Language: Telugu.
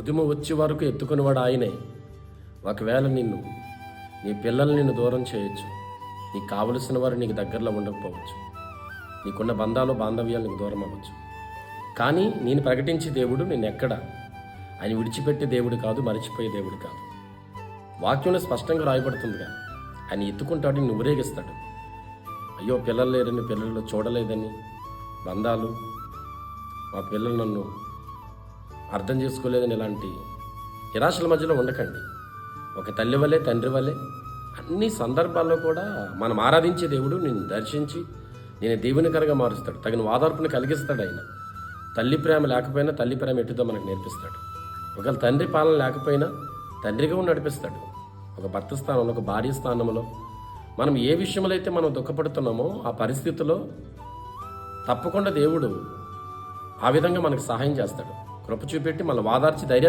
ఉదిమ వచ్చే వరకు ఎత్తుకునేవాడు ఆయనే. ఒకవేళ నిన్ను నీ పిల్లల్ని నిన్ను దూరం చేయొచ్చు. నీకు కావలసిన వారు నీకు దగ్గరలో ఉండకపోవచ్చు. నీకున్న బంధాలు బాంధవ్యాలు నీకు దూరం అవ్వచ్చు. కానీ నేను ప్రకటించే దేవుడు నేను ఎక్కడ ఆయన విడిచిపెట్టే దేవుడు కాదు మరిచిపోయే దేవుడు కాదు. వాక్యంలో స్పష్టంగా రాయబడుతుందిగా. ఆయన ఎత్తుకుంటాడు నిన్ను ఊరేగిస్తాడు. అయ్యో పిల్లలు లేరని పిల్లలు చూడలేదని బంధాలు మా పిల్లలు నన్ను అర్థం చేసుకోలేదని ఇలాంటి నిరాశల మధ్యలో ఉండకండి. ఒక తల్లి వలె తండ్రి వలె అన్ని సందర్భాల్లో కూడా మనం ఆరాధించే దేవుడు నేను దర్శించి నేను దేవునికరంగా మారుస్తాడు. తగిన వాదార్పును కలిగిస్తాడు ఆయన. తల్లి ప్రేమ లేకపోయినా తల్లి ప్రేమ ఎట్టుదో మనకు నేర్పిస్తాడు. ఒకవేళ తండ్రి పాలన లేకపోయినా తండ్రిగా ఉండి నడిపిస్తాడు. ఒక భర్త స్థానంలో ఒక భార్య స్థానంలో మనం ఏ విషయంలో అయితే మనం దుఃఖపడుతున్నామో ఆ పరిస్థితిలో తప్పకుండా దేవుడు ఆ విధంగా మనకు సహాయం చేస్తాడు. కృప చూపెట్టి మళ్ళీ వాదార్చి ధైర్యం